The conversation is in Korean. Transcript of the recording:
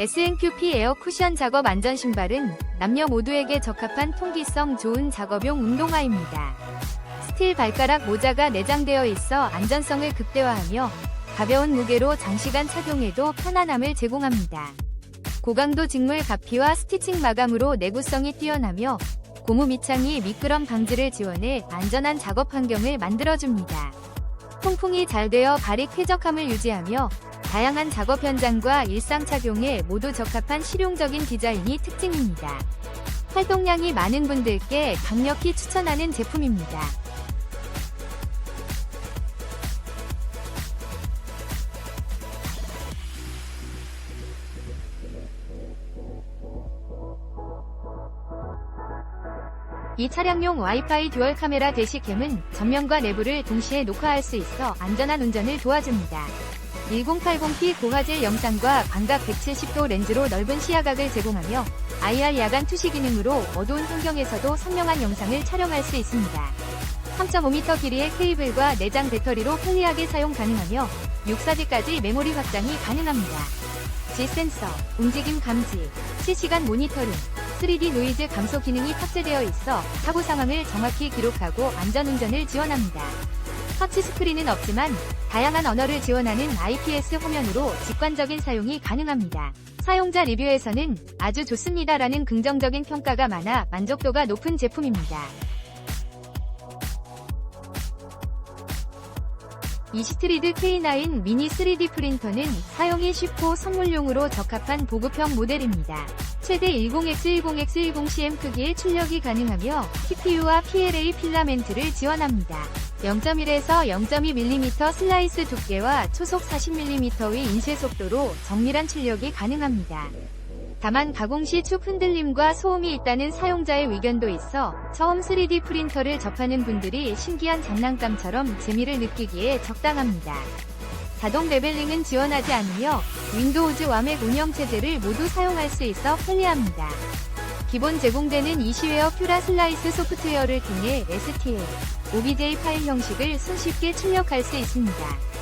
SNQP 에어 쿠션 작업 안전 신발은 남녀 모두에게 적합한 통기성 좋은 작업용 운동화입니다. 스틸 발가락 모자가 내장되어 있어 안전성을 극대화하며 가벼운 무게로 장시간 착용해도 편안함을 제공합니다. 고강도 직물 가피와 스티칭 마감으로 내구성이 뛰어나며 고무 밑창이 미끄럼 방지를 지원해 안전한 작업 환경을 만들어줍니다. 통풍이 잘 되어 발이 쾌적함을 유지하며 다양한 작업 현장과 일상 착용에 모두 적합한 실용적인 디자인이 특징입니다. 활동량이 많은 분들께 강력히 추천하는 제품입니다. 이 차량용 와이파이 듀얼 카메라 대시캠은 전면과 내부를 동시에 녹화할 수 있어 안전한 운전을 도와줍니다. 1080p 고화질 영상과 광각 170도 렌즈로 넓은 시야각을 제공하며 IR 야간 투시 기능으로 어두운 환경에서도 선명한 영상을 촬영할 수 있습니다. 3.5m 길이의 케이블과 내장 배터리로 편리하게 사용 가능하며 6사지까지 메모리 확장이 가능합니다. G 센서, 움직임 감지, 실시간 모니터링, 3D 노이즈 감소 기능이 탑재되어 있어 사고 상황을 정확히 기록하고 안전운전을 지원합니다. 터치 스크린은 없지만 다양한 언어를 지원하는 IPS 화면으로 직관적인 사용이 가능합니다. 사용자 리뷰에서는 아주 좋습니다라는 긍정적인 평가가 많아 만족도가 높은 제품입니다. 이시트리드 K9 미니 3D 프린터는 사용이 쉽고 선물용으로 적합한 보급형 모델입니다. 최대 10X10X10cm 크기의 출력이 가능하며 TPU와 PLA 필라멘트를 지원합니다. 0.1에서 0.2mm 슬라이스 두께와 초속 40mm의 인쇄 속도로 정밀한 출력이 가능합니다. 다만 가공 시 축 흔들림과 소음이 있다는 사용자의 의견도 있어 처음 3D 프린터를 접하는 분들이 신기한 장난감처럼 재미를 느끼기에 적당합니다. 자동 레벨링은 지원하지 않으며 윈도우즈 와맥 운영체제를 모두 사용할 수 있어 편리합니다. 기본 제공되는 이시웨어 퓨라 슬라이스 소프트웨어를 통해 STL, OBJ 파일 형식을 손쉽게 출력할 수 있습니다.